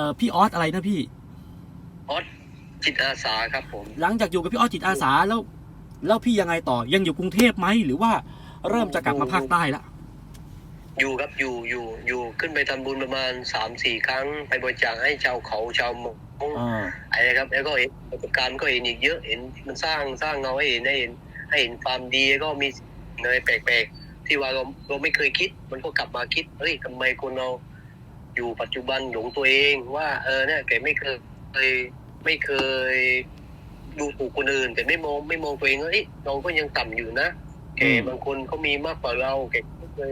ออพี่ออสอะไรนะพี่ ออสจิตอาสาครับผม หลังจากอยู่กับพี่ออสจิตอาสาแล้ว แล้วพี่ยังไงต่อยังอยู่กรุงเทพไหมหรือว่าเริ่มจะกลับมาภาคใต้ละอยู่ครับอยู่อยู่อยู่ขึ้นไปทำบุญประมาณสามสี่ครั้ง ไปบริจาคให้ชาวเขาชาวมงอ่าอะไรครับ แล้วก็เห็นประสบการณ์ก็เห็นอีกเยอะเห็นมันสร้างสร้างเงาให้เห็นให้เห็นให้เห็นความดีแล้วก็มีอะไรแปลกๆ ที่ว่าเราเราไม่เคยคิด มันก็กลับมาคิดเฮ้ยทำไมคนเรา อยู่ปัจจุบันหลงตัวเองว่า เออเนี่ยแกไม่เคยเคยไม่เคยดูถูกคนอื่นแต่ไม่มองไม่มองตัวเองว่าเฮ้ยเราก็ยังต่ำอยู่นะแกบางคนเขามีมากกว่าเราแกไม่เคย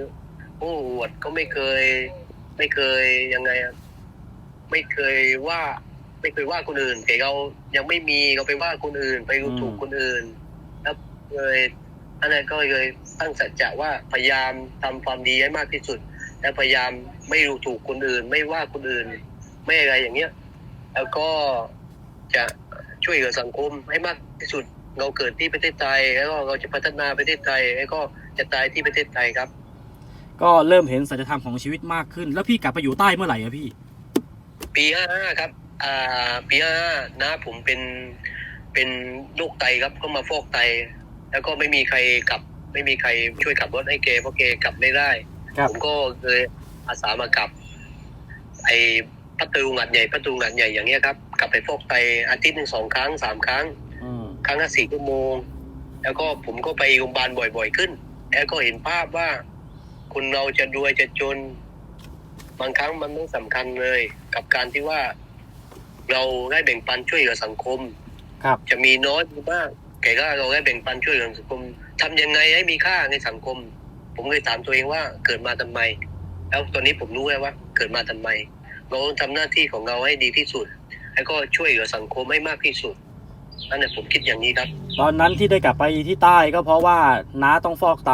โอ้อวดก็ไม่เคย ไม่เคยยังไงไม่เคยว่า ไม่เคยว่าคนอื่นแต่เรายังไม่มีเราไปว่าคนอื่น ไปดูถูกคนอื่นแล้วเลยอันนั้นก็เลยตั้งสัจจะว่าพยายามทำความดีให้มากที่สุด และพยายามไม่ดูถูกคนอื่น ไม่ว่าคนอื่น ไม่อะไรอย่างเงี้ย แล้วก็จะช่วยเหลือสังคมให้มากที่สุดเราเกิดที่ประเทศไทย แล้วก็เราจะพัฒนาประเทศไทย แล้วก็จะตายที่ประเทศไทยครับ ก็เริ่มเห็นสัจธรรมของชีวิตมากขึ้น แล้วพี่กลับไปอยู่ใต้เมื่อไหร่อะพี่ ปีห้าห้าครับ อ่า ปีห้าห้านะผมเป็นเป็นโรคไตครับก็มาฟอกไต แล้วก็ไม่มีใครขับ ไม่มีใครช่วยขับรถให้เกเพราะเกขับไม่ได้ ครับ ผมก็เลยอาสามากลับ ไอ้พัทลุงหัดใหญ่พัทลุงหัดใหญ่อย่างเงี้ยครับกลับไปฟอกไตอาทิตย์หนึ่งสองครั้งสามครั้ง อืมครั้งละสี่ชั่วโมง แล้วก็ผมก็ไปโรงพยาบาลบ่อยๆขึ้น แล้วก็เห็นภาพว่าคนเราจะรวยจะจน บางครั้งมันไม่สำคัญเลย กับการที่ว่า เราได้แบ่งปันช่วยเหลือสังคม ครับ จะมีน้อยหรือมากแต่ก็เราได้แบ่งปันช่วยเหลือสังคมทำยังไงให้มีค่าในสังคม ผมเคยถามตัวเองว่าเกิดมาทำไม แล้วตอนนี้ผมรู้แล้วว่า เกิดมาทำไม เราต้องทำหน้าที่ของเราให้ดีที่สุด แล้วก็ช่วยเหลือสังคมให้มากที่สุดนั่นแหละผมคิดอย่างนี้ครับ ตอนนั้นที่ได้กลับไปที่ใต้ก็เพราะว่าน้าต้องฟอกไต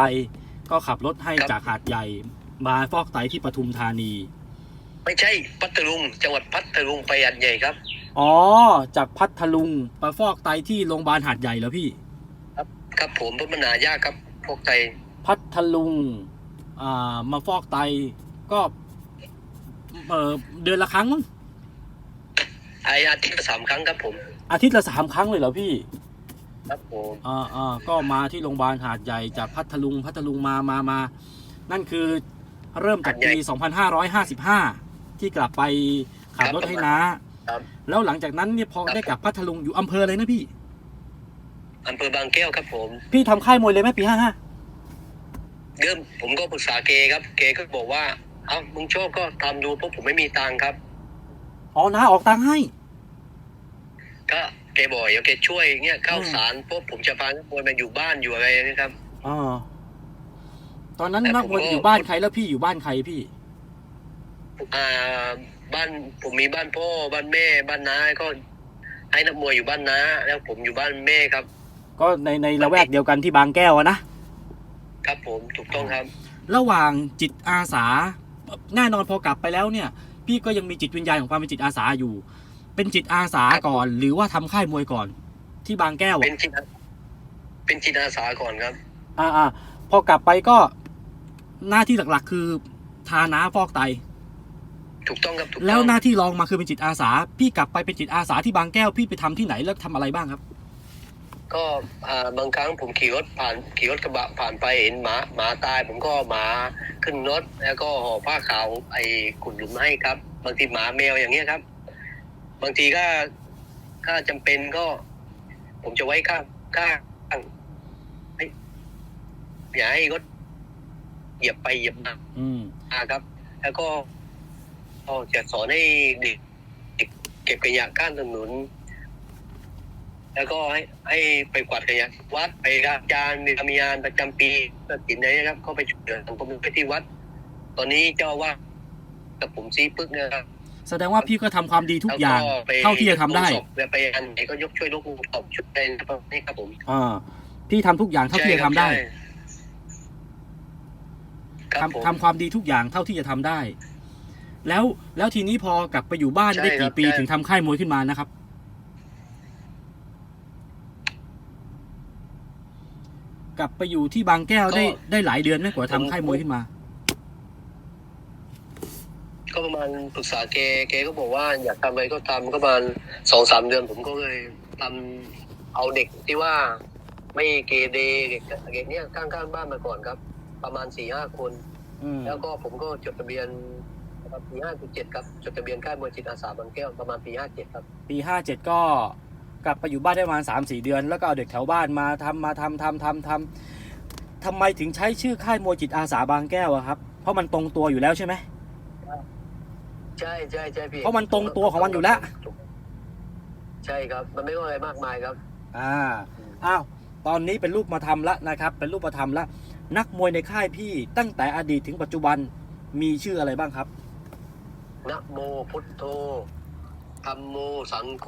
ก็ขับรถให้ครับจากหาดใหญ่มาฟอกไตที่ปทุมธานี ไม่ใช่พัทลุงจังหวัดพัทลุงไปอันใหญ่ครับ อ๋อ จากพัทลุงไปฟอกไตที่โรงพยาบาลหาดใหญ่แล้วพี่ ครับผมเพราะมันหายากครับพวกไต พัทลุงอ่ามาฟอกไตก็เออเดือนละครั้งมั้งไออาทิตย์ละสามครั้งครับผม อาทิตย์ละสามครั้งเลยเหรอพี่ ครับผมอ่าอ่าก็มาที่โรงพยาบาลหาดใหญ่จากพัทลุงพัทลุงมามามา นั่นคือเริ่มจากปี2555ที่กลับไปขับรถให้น้าครับแล้วหลังจากนั้นเนี่ยพอได้กลับพัทลุงอยู่อำเภออะไรนะพี่อำเภอบางแก้วครับผม พี่ทำค่ายมวยเลยไหมปี55 เริ่มผมก็ปรึกษาเกครับ เกก็บอกว่า เอ้ามึงชอบก็ทำดูเพราะผมไม่มีตังค์ครับ อ๋อน้าออกตังค์ให้ ก็เกบอกเดี๋ยวเกช่วยเงี้ยข้าวสารพวกผมจะพานักมวยมาอยู่บ้านอยู่อะไรนะครับอ๋อตอนนั้นแต่นักมวยผมก็อยู่บ้านใครแล้วพี่อยู่บ้านใครพี่อ่าบ้านผมมีบ้านพ่อบ้านแม่บ้านน้าก็ให้นักมวยอยู่บ้านน้าแล้วผมอยู่บ้านแม่ครับ ก็ในในละแวกเดียวกันที่บางแก้วอะนะ ครับผมถูกต้องครับ ระหว่างจิตอาสาแน่นอนพอกลับไปแล้วเนี่ย พี่ก็ยังมีจิตวิญญาณของความเป็นจิตอาสาอยู่ เป็นจิตอาสาก่อน หรือว่าทำค่ายมวยก่อน ที่บางแก้วเป็อะนจิตอาเป็นจิตอาสาก่อนครับ อ่าอ่าพอกลับไปก็หน้าที่หลักๆ คือทาน้าฟอกไต ถูกต้องครับถูกต้องแล้วหน้าที่รองมาคือเป็นจิตอาสา พี่กลับไปเป็นจิตอาสาที่บางแก้วพี่ไปทำที่ไหนแล้วทำอะไรบ้างครับ ก็อ่าบางครั้งผมขี่รถผ่านขี่รถกระบะผ่านไปเห็นหมาหมาตาย ผมก็เอาหมาขึ้นรถแล้วก็ห่อผ้าขาวไอ้ขุดหลุมให้ครับ บางทีหมาแมวอย่างเงี้ยครับ บางทีก็ถ้าจำเป็นก็ ผมจะไว้ข้างข้างให้อย่าให้รถเหยียบไปเหยียบมาอืมครับ แล้วก็ก็จะสอนให้เด็กเด็กเก็บขยะข้างถนน แล้วก็ให้ให้ไปกวาดขยะวัดไปรับจานมีมีงานประจำปีตัดสินอะไรนะครับก็ไปช่วยเหลือสังคมไปที่วัด ตอนนี้เจ้าอาว่าสกับผมซีปึ๊กเนะครับแสดงว่าพี่ก็ทำความดีทุกอย่างแล้วไปเท่าที่จะทำได้ลงศพแล้วไปอันไหนก็ยกช่วยลูกตบช่วยได้นะครับนี่ครับผมอ่าพี่ทำทุกอย่างเท่าที่จะทำได้ใช่ครับผมทำทำความดีทุกอย่างเท่าที่จะทำได้ แล้วแล้วทีนี้พอกลับไปอยู่บ้านใช่ได้ครักี่บปีใช่ถึงทำค่ายมวยขึ้นมานะครับ กลับไปอยู่ที่บางแก้วได้ได้หลายเดือนไหมกว่าทำค่ายมวยขึ้นมา ก็ประมาณปรึกษาแกแกก็บอกว่าอยากทำอะไรก็ทำก็ประมาณสองสามเดือนผมก็เลยทำเอาเด็กที่ว่า ไม่เกเรเด็กเด็กเนี้ยข้างๆบ้านมาก่อนครับ ประมาณสี่ห้าคน อืมแล้วก็ผมก็จดทะเบียนประมาณปีห้าเจ็ดครับจดทะเบียนค่ายมวยจิตอาสาบางแก้วประมาณปีห้าเจ็ดครับ ปีห้าเจ็ดก็ กลับไปอยู่บ้านได้ประมาณสามสี่เดือน แล้วก็เอาเด็กแถวบ้านมาทำมาทำทำทำทำทำไมถึงใช้ชื่อค่ายมวยจิตอาสาบางแก้วอะครับ เพราะมันตรงตัวอยู่แล้วใช่ไหมใช่ใช่ใช่พี่เพราะมันตรงตัวของมันอยู่แล้ว ใช่ครับ มันไม่ต้องอะไรมากมายครับ อ่าอ้าวตอนนี้เป็นรูปมาทำละนะครับ เป็นรูปมาทำละ นักมวยในค่ายพี่ตั้งแต่อดีตถึงปัจจุบันมีชื่ออะไรบ้างครับนะโมพุทโธ ธรรมโมสังโฆ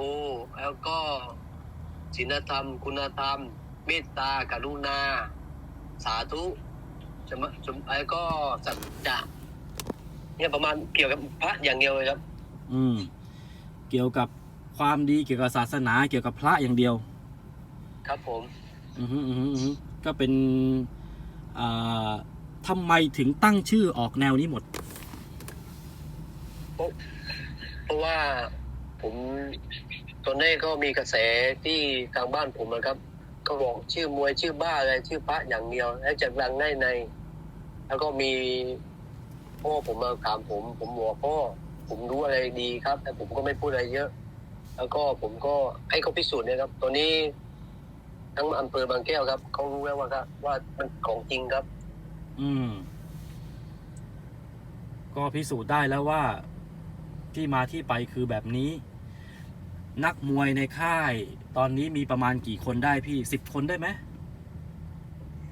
แล้วก็ศีลธรรม คุณธรรม เมตตากรุณา สาธุจะมาจะแล้วก็สัจจะเนี่ยประมาณเกี่ยวกับพระอย่างเดียวเลยครับ อืม เกี่ยวกับความดีเกี่ยวกับศาสนาเกี่ยวกับพระอย่างเดียว ครับผม อือฮึอือฮึอือฮึก็เป็นอ่าทำไมถึงตั้งชื่อออกแนวนี้หมด เพราะว่า ผมตอนนี้ก็มีกระแสที่ทางบ้านผมนะครับ ก็บอกชื่อมวยชื่อบ้าอะไรชื่อพระอย่างเดียวแล้วจะดังได้ใน แล้วก็มีพ่อผมมาถามผม ผมบอกพ่อผมรู้อะไรดีครับ แต่ผมก็ไม่พูดอะไรเยอะ แล้วก็ผมก็ให้เขาพิสูจน์นะครับตัวนี้ทั้งอำเภอบางแก้วครับเขารู้แล้วว่าครับ ว่ามันของจริงครับ อืม ก็พิสูจน์ได้แล้วว่า ที่มาที่ไปคือแบบนี้ นักมวยในค่าย ตอนนี้มีประมาณกี่คนได้พี่สิบคนได้ไหม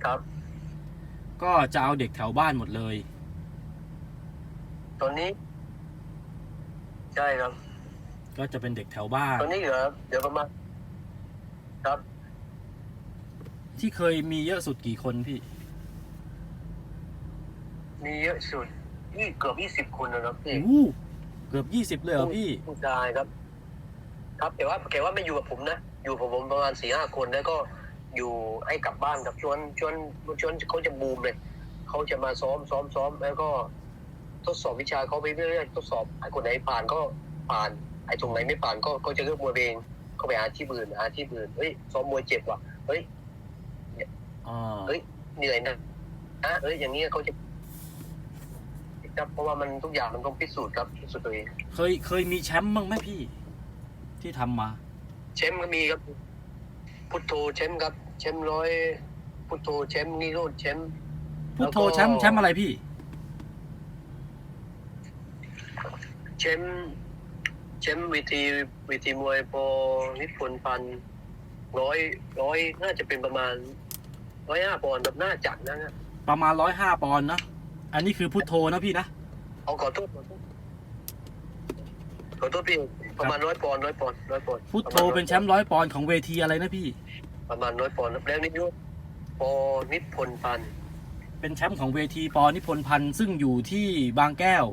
ครับ ก็จะเอาเด็กแถวบ้านหมดเลย ตอนนี้ ใช่ครับ ก็จะเป็นเด็กแถวบ้าน ตอนนี้เหลือเดี๋ยวประมาณครับ ที่เคยมีเยอะสุดกี่คนพี่ มีเยอะสุดนี่เกือบยี่สิบคนนะครับพี่โอ้โหเกือบยี่สิบเลยเหรอพี่ผู้ชายครับ ครับแต่ว่าแต่ว่าไม่อยู่กับผมนะ อยู่กับผมประมาณสี่ห้าคนแล้วก็อยู่ให้กลับบ้านกับชวนชวนชวนเขาจะบูมเลยเขาจะมาซ้อมซ้อมซ้อมแล้วก็ทดสอบวิชาเขาไปเรื่อยๆทดสอบไอ้คนไหนผ่านก็ผ่าน ไอ้ตรงไหนไม่ผ่านก็ก็จะเลือกมวยเองเขาไปหาที่อื่นหาที่อื่นเฮ้ยซ้อมมวยเจ็บว่ะเฮ้ยอ่าเฮ้ยเหนื่อยนะอะเอ้ยอย่างนี้เขาจะ ครับเพราะว่ามันทุกอย่างมันต้องพิสูจน์ครับพิสูจน์ตัวเองเคยเคยมีแชมป์บ้างไหมพี่ ที่ทำมา แชมป์ก็มีครับ พุทโธแชมป์ครับแชมป์ร้อยพุทโธแชมป์นิโรธแชมป์พุทโธแล้วก็แชมป์แชมป์อะไรพี่ แชมป์แชมป์เวิธีเวิธีมวยโปรนิพนธ์พันธ์ร้อยร้อยน่าจะเป็นประมาณร้อยห้าปอนด์แบบน่าจัดนะฮะประมาณร้อยห้าปอนด์นะ อันนี้คือพุทโธนะพี่นะ เอาขอโทษขอโทษขอโทษพี่ประมาณร้อยปอนด์ร้อยปอนด์ร้อยปอนด์พุทโธเป็นแชมป์ร้อยปอนด์ของเวทีอะไรนะพี่ ประมาณร้อยปอนด์แล้วนิโรธโปรนิพนธ์พันธ์เป็นแชมป์ของเวทีปอนิพนธ์พันธ์ซึ่งอยู่ที่บางแก้ว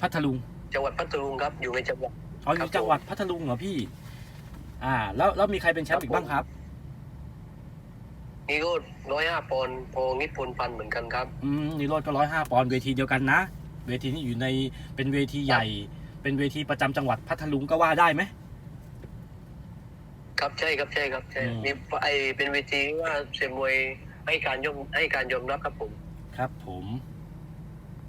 พัทลุง จังหวัดพัทลุงครับ อยู่ในจังหวัดอ๋ออครัยู่บจังหวัดพัทลุงเหรอพี่ อ่า แล้วแล้วมีใครเป็นแชมป์อีกบ้างครับ นิโรธร้อยห้าปอนด์โพนิพนธ์พันธ์เหมือนกันครับ อืมนิโรธก็ร้อยห้าปอนด์เวทีเดียวกันนะ เวทีนี้อยู่ในเป็นเวทีใหญ่ เป็นเวทีประจำจังหวัดพัทลุงก็ว่าได้ไหม ครับใช่ครับใช่ครับใช่อืม มีไอเป็นเวทีว่าเซมวยให้การยอมให้การยอมรับครับผม ครับผม